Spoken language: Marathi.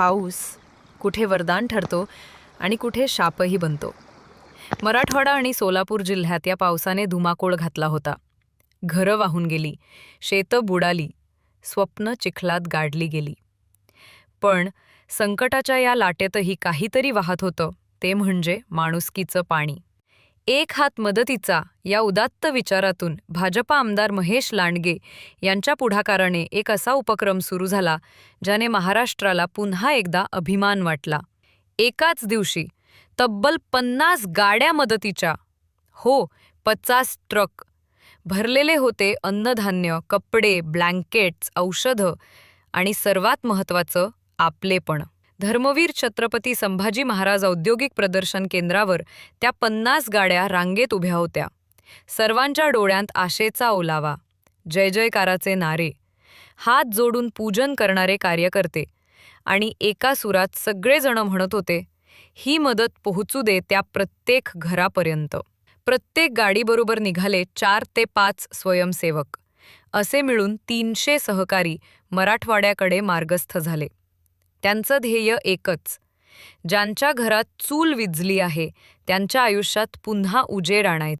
पाऊस कुठे वरदान ठरतो आणि कुठे शापही बनतो. मराठवाडा आणि सोलापूर जिल्ह्यात या पावसाने धुमाकूळ घातला होता. घरं वाहून गेली शेतं बुडाली स्वप्न चिखलात गाडली गेली. पण संकटाच्या या लाटेतही काहीतरी वाहत होतं ते म्हणजे माणुसकीचं पाणी. एक हात मदतीचा या उदात्त विचारातून भाजपा आमदार महेश लांडगे यांच्या पुढाकाराने एक असा उपक्रम सुरू झाला ज्याने महाराष्ट्राला पुन्हा एकदा अभिमान वाटला. एकाच दिवशी तब्बल पन्नास गाड्या मदतीच्या हो पचास ट्रक भरलेले होते अन्नधान्य कपडे ब्लँकेट्स औषधं आणि सर्वात महत्त्वाचं आपलेपण. धर्मवीर छत्रपती संभाजी महाराज औद्योगिक प्रदर्शन केंद्रावर त्या पन्नास गाड्या रांगेत उभ्या होत्या. सर्वांच्या डोळ्यांत आशेचा ओलावा. जय जयकाराचे नारे. हात जोडून पूजन करणारे कार्यकर्ते. आणि एका सुरात सगळेजण म्हणत होते ही मदत पोहोचू दे त्या प्रत्येक घरापर्यंत. प्रत्येक गाडीबरोबर निघाले चार ते पाच स्वयंसेवक. असे मिळून तीनशे सहकारी मराठवाड्याकडे मार्गस्थ झाले. त्यांचं ध्येय एकच. ज्यांच्या घरात चूल विजली आहे त्यांच्या आयुष्यात पुन्हा उजेड आणायचं.